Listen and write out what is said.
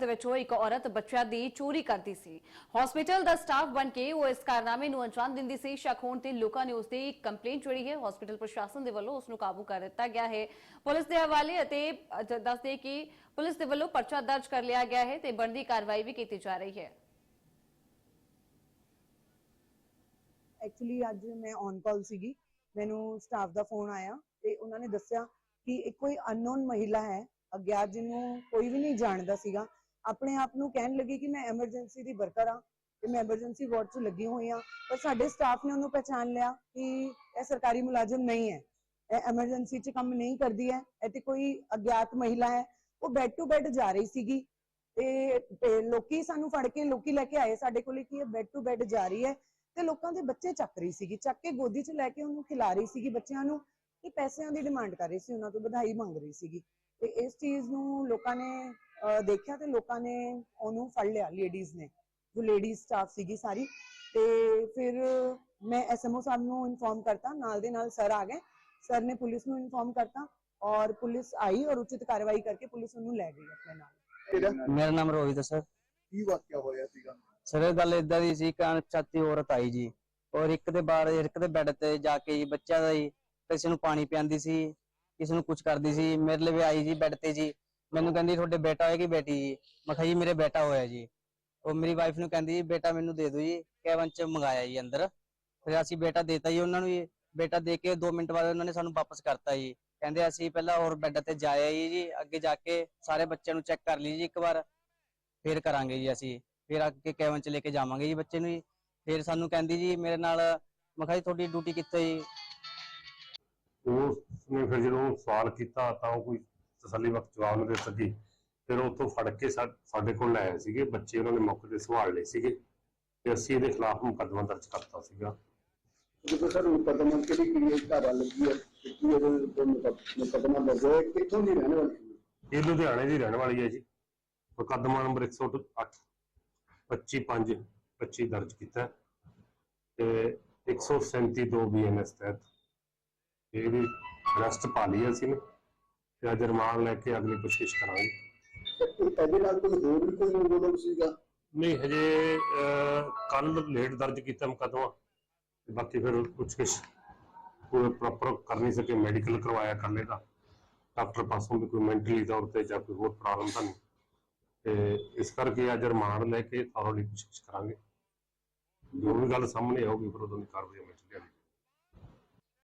ਦੇ ਵਿੱਚੋਂ ਇੱਕ ਔਰਤ ਬੱਚਿਆਂ ਦੀ ਚੋਰੀ ਕਰਦੀ ਸੀ। ਹਸਪੀਟਲ ਦਾ ਸਟਾਫ ਬਣ ਕੇ ਉਹ ਇਸ ਕਾਰਨਾਮੇ ਨੂੰ ਅੰਜਾਮ ਦਿੰਦੀ ਸੀ। ਸ਼ੱਕ ਹੋਣ ਤੇ ਲੋਕਾਂ ਨੇ ਉਸ ਦੀ ਕੰਪਲੇਂਟ ਜਿਹੜੀ ਹੈ ਹਸਪੀਟਲ ਪ੍ਰਸ਼ਾਸਨ ਦੇ ਵੱਲੋਂ ਉਸ ਨੂੰ ਕਾਬੂ ਕਰ ਦਿੱਤਾ ਗਿਆ ਹੈ। ਪੁਲਿਸ ਦੇ ਹਵਾਲੇ ਅਤੇ ਦੱਸਦੇ ਕਿ ਪੁਲਿਸ ਦੇ ਵੱਲੋਂ ਪਰਚਾ ਦਰਜ ਕਰ ਲਿਆ ਗਿਆ ਹੈ ਤੇ ਬਣਦੀ ਕਾਰਵਾਈ ਵੀ ਕੀਤੀ ਜਾ ਰਹੀ ਹੈ। ਐਕਚੁਅਲੀ ਅੱਜ ਮੈਂ ਔਨ ਕਾਲ ਸੀਗੀ। ਮੈਨੂੰ ਸਟਾਫ ਦਾ ਫੋਨ ਆਇਆ ਤੇ ਉਹਨਾਂ ਨੇ ਦੱਸਿਆ ਕਿ ਇੱਕ ਕੋਈ ਅਨਨੋਨ ਮਹਿਲਾ ਹੈ। ਅਗਿਆਤ ਜਿਹਨੂੰ ਕੋਈ ਵੀ ਨਹੀਂ ਜਾਣਦਾ ਸੀਗਾ। ਆਪਣੇ ਆਪ ਨੂੰ ਕਹਿਣ ਲੱਗੀ ਕਿ ਮੈਂ ਐਮਰਜੈਂਸੀ ਦੀ ਵਰਕਰ ਆ ਤੇ ਮੈਂ ਐਮਰਜੈਂਸੀ ਵਾਰਡ 'ਚ ਲੱਗੀ ਹੋਈ ਆ ਪਰ ਸਾਡੇ ਸਟਾਫ ਨੇ ਉਹਨੂੰ ਪਛਾਣ ਲਿਆ ਕਿ ਇਹ ਸਰਕਾਰੀ ਮੁਲਾਜ਼ਮ ਨਹੀਂ ਹੈ। ਇਹ ਐਮਰਜੈਂਸੀ 'ਚ ਕੰਮ ਨਹੀਂ ਕਰਦੀ ਹੈ, ਇਹ ਤੇ ਕੋਈ ਅਗਿਆਤ ਮਹਿਲਾ ਹੈ। ਉਹ ਬੈੱਡ ਟੂ ਬੈੱਡ ਜਾ ਰਹੀ ਸੀਗੀ ਤੇ ਲੋਕੀ ਸਾਨੂੰ ਫੜ ਕੇ, ਲੋਕੀ ਲੈ ਕੇ ਆਏ ਸਾਡੇ ਕੋਲੇ ਕਿ ਇਹ ਬੈੱਡ ਟੂ ਬੈੱਡ ਜਾ ਰਹੀ ਹੈ ਤੇ ਲੋਕਾਂ ਦੇ ਬੱਚੇ ਚੱਕ ਰਹੀ ਸੀਗੀ, ਚੱਕ ਕੇ ਗੋਦੀ 'ਚ ਲੈ ਕੇ ਉਹਨੂੰ ਖਿਲਾ ਰਹੀ ਸੀਗੀ ਬੱਚਿਆਂ ਨੂੰ ਤੇ ਪੈਸਿਆਂ ਦੀ ਡਿਮਾਂਡ ਕਰ ਰਹੀ ਸੀ, ਉਹਨਾਂ ਤੋਂ ਵਧਾਈ ਮੰਗ ਰਹੀ ਸੀਗੀ। ਤੇ ਇਸ ਚੀਜ਼ ਨੂੰ ਲੋਕਾਂ ਨੇ ਅਹ, ਦੇਖਿਆ ਤੇ ਲੋਕਾਂ ਨੇ ਉਹਨੂੰ ਫੜ ਲਿਆ ਲੇਡੀਜ਼ ਨੇ। ਜੋ ਲੇਡੀ ਸਟਾਫ ਸੀਗੀ ਸਾਰੀ। ਤੇ ਫਿਰ ਮੈਂ ਐਸਐਮਓ ਸਾਹਿਬ ਨੂੰ ਇਨਫੋਰਮ ਕਰਤਾ ਨਾਲ ਦੇ ਨਾਲ ਸਰ ਆ ਗਏ। ਸਰ ਨੇ ਪੁਲਿਸ ਨੂੰ ਇਨਫੋਰਮ ਕਰਤਾ ਔਰ ਪੁਲਿਸ ਆਈ ਔਰ ਉਚਿਤ ਕਾਰਵਾਈ ਕਰਕੇ ਪੁਲਿਸ ਉਹਨੂੰ ਲੈ ਗਈ ਆਪਣੇ ਨਾਲ। ਮੇਰਾ ਨਾਮ ਰੋਹਿਤ ਹੈ ਸਰ। ਕੀ ਵਾਕਿਆ ਹੋਇਆ ਸੀਗਾ? ਸਰ ਇਹ ਗੱਲ ਇਦਾਂ ਦੀ ਸੀ ਕਿ ਅਣਪਛਾਤੀ ਔਰਤ ਆਈ ਜੀ। ਔਰ ਇੱਕ ਦੇ ਬਾਹਰ ਇੱਕ ਦੇ ਬੈੱਡ ਤੇ ਜਾ ਕੇ ਜੀ ਬੱਚਿਆਂ ਦਾ ਜੀ ਕਿਸੇ ਨੂੰ ਪਾਣੀ ਪਿਆਉਂਦੀ ਸੀ। ਕਿਸੇ ਨੂੰ ਕੁਝ ਕਰਦੀ ਸੀ, ਮੇਰੇ ਲਈ ਵੀ ਆਈ ਜੀ ਬੈੱਡ ਤੇ ਜੀ। ਮੈਨੂੰ ਕਹਿੰਦੀ, ਤੁਹਾਡੇ ਬੇਟਾ ਹੋਇਆ ਕਿ ਬੇਟੀ? ਜੀ ਮੈਂ ਕਿਹਾ ਜੀ, ਮੇਰੇ ਬੇਟਾ ਹੋਇਆ ਜੀ। ਉਹ ਮੇਰੀ ਵਾਈਫ ਨੂੰ ਕਹਿੰਦੀ ਜੀ ਬੇਟਾ ਮੈਨੂੰ ਦੇ ਦਿਓ ਜੀ। ਕੈਬਨ ਚ ਮੰਗਾਇਆ ਜੀ ਅੰਦਰ। ਫਿਰ ਅਸੀਂ ਬੇਟਾ ਦੇਤਾ ਜੀ ਉਹਨਾਂ ਨੂੰ ਜੀ। ਬੇਟਾ ਦੇ ਕੇ 2 ਮਿੰਟ ਬਾਅਦ ਉਹਨਾਂ ਨੇ ਸਾਨੂੰ ਵਾਪਸ ਕਰਤਾ ਜੀ। ਕਹਿੰਦੇ, ਅਸੀਂ ਪਹਿਲਾਂ ਹੋਰ ਬੈੱਡ ਤੇ ਜਾਇਆ ਜੀ ਜੀ। ਅੱਗੇ ਜਾ ਕੇ ਸਾਰੇ ਬੱਚਿਆਂ ਨੂੰ ਚੈੱਕ ਕਰ ਲਈ ਜੀ ਇੱਕ ਵਾਰ। ਫਿਰ ਕਰਾਂਗੇ ਜੀ ਅਸੀਂ। ਫਿਰ ਅੱਗੇ ਕੈਬਨ ਚ ਲੈ ਕੇ ਜਾਵਾਂਗੇ ਜੀ ਬੱਚੇ ਨੂੰ ਜੀ। ਫਿਰ ਸਾਨੂੰ ਕਹਿੰਦੀ ਜੀ ਮੇਰੇ ਨਾਲ, ਮੈਂ ਕਿਹਾ ਜੀ, ਤੁਹਾਡੀ ਡਿਊਟੀ ਕਿੱਥੇ ਜੀ? ਉਸਨੇ ਫਿਰ ਜਦੋਂ ਸਵਾਲ ਕੀਤਾ ਤਾਂ ਉਹ ਕੋਈ ਤਸੱਲੀ ਵਕਤ ਜਵਾਬ ਨਹੀਂ ਦੇ ਸਕੀ। ਫਿਰ ਉੱਥੋਂ ਫੜ ਕੇ ਸਾਡੇ ਕੋਲ ਲੈ ਆਏ ਸੀਗੇ। ਬੱਚੇ ਉਹਨਾਂ ਨੇ ਮੌਕੇ ਤੇ ਸੰਭਾਲ ਲਏ ਸੀਗੇ ਤੇ ਅਸੀਂ ਇਹਦੇ ਖਿਲਾਫ ਮੁਕੱਦਮਾ ਦਰਜ ਕਰਤਾ ਸੀਗਾ। ਜਦੋਂ ਸਰ ਮੁਕੱਦਮਾ ਕਿਹੜੀ ਕਿਹੜੀ ਧਾਰਾ ਲੱਗੀ ਹੈ? ਕਿ ਕੀ ਇਹਦੇ ਉੱਤੇ ਮੁਕੱਦ- ਮੁਕੱਦਮਾ ਦਰਜ ਹੋਇਆ? ਕਿੱਥੋਂ ਦੀ ਰਹਿਣ ਵਾਲੀ ਸੀ ਇਹ ਲੁਧਿਆਣੇ ਦੀ ਰਹਿਣ ਵਾਲੀ ਹੈ ਜੀ। ਮੁਕੱਦਮਾ ਨੰਬਰ 108 25 5 25 ਦਰਜ ਕੀਤਾ ਹੈ ਤੇ 137 2 ਬੀਐਨਐਸ ਤਹਿਤ ਇਹਦੀ ਅਰੈਸਟ ਪਾ ਲਈ ਅਸੀਂ ਨੇ ਤੇ ਅੱਜ ਰਿਮਾਂਡ ਲੈ ਕੇ ਅਗਲੀ ਕੋਸ਼ਿਸ਼ ਕਰਾਂਗੇ। ਇਹਦੇ ਨਾਲ ਕੋਈ ਹੋਰ ਵੀ ਕੋਈ ਮੁਕੱਦਮਾ ਸੀਗਾ? ਨਹੀਂ ਹਜੇ ਕੱਲ ਲੇਟ ਦਰਜ ਕੀਤਾ ਮੁਕੱਦਮਾ ਤੇ ਬਾਕੀ ਫਿਰ ਕੁਝ ਕੁਛ ਕੋਈ ਪ੍ਰੋਪਰ ਕਰ ਨਹੀਂ ਸਕੇ ਮੈਡੀਕਲ ਕਰਵਾਇਆ ਕਰਨੇ ਦਾ ਡਾਕਟਰ ਪਾਸੋਂ ਵੀ ਕੋਈ ਮੈਂਟਲੀ ਤੌਰ ਤੇ ਜਾਂ ਕੋਈ ਹੋਰ ਪ੍ਰੋਬਲਮ ਤਾਂ ਨਹੀਂ। ਤੇ ਇਸ ਕਰਕੇ ਅੱਜ ਰਿਮਾਂਡ ਲੈ ਕੇ ਥੋਰਲੀ ਕੋਸ਼ਿਸ਼ ਕਰਾਂਗੇ। ਜੋ ਵੀ ਗੱਲ ਸਾਹਮਣੇ ਆਊਗੀ ਫਿਰ ਉਦੋਂ ਦੀ ਕਾਰਵਾਈ ਹੋਵੇਗੀ